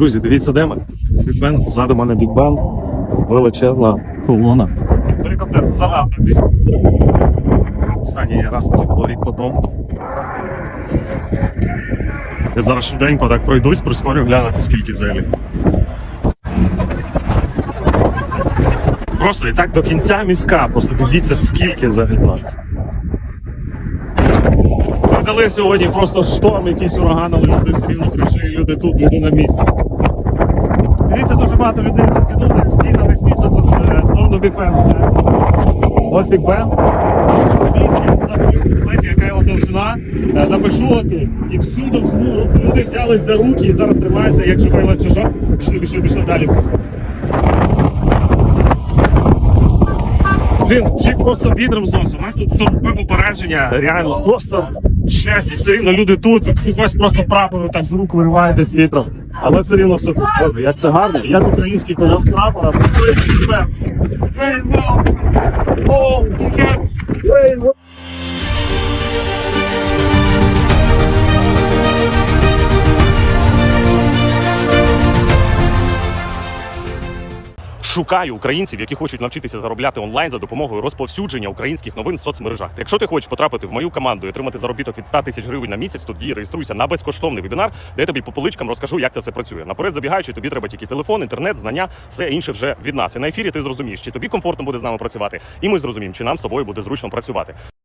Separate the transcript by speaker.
Speaker 1: Друзі, дивіться, де ми. Бік Бен, ззаду мене Бік Бен, величезна колона. Гелікоптер загадний. Останній раз було рік по тому. Я зараз швиденько так пройдусь, прискорю глянути, скільки взагалі. Просто і так до кінця міська, просто дивіться, скільки взагалі. Взяли сьогодні просто шторм, якийсь ураган, але люди все рівно прийшли, люди тут, люди на місці. Багато людей розтягнули, всі на весь в сторону Біг Бену. Ось Біг Бен. З місця, взагалі яка його довжина. Е, Напишу отут. І всю довжину люди взялись за руки і зараз тримаються, як живий ланцюжок. Пішли, пішли, пішли далі. Блін, всіх просто відром зносив. У нас тут штурмове попередження, реально просто щастя, все рівно люди тут, когось просто прапори так з рук виривають з вітром. Але все рівно все добре. Як це гарно, як український кольор прапора працює тепер. Це О, таке. Шукаю українців, які хочуть навчитися заробляти онлайн за допомогою розповсюдження українських новин в соцмережах. Якщо ти хочеш потрапити в мою команду і отримати заробіток від 100 тисяч гривень на місяць, тоді реєструйся на безкоштовний вебінар, де я тобі по поличкам розкажу, як це все працює. Наперед забігаючи, тобі треба тільки телефон, інтернет, знання, все інше вже від нас. І на ефірі ти зрозумієш, чи тобі комфортно буде з нами працювати, і ми зрозуміємо, чи нам з тобою буде зручно працювати.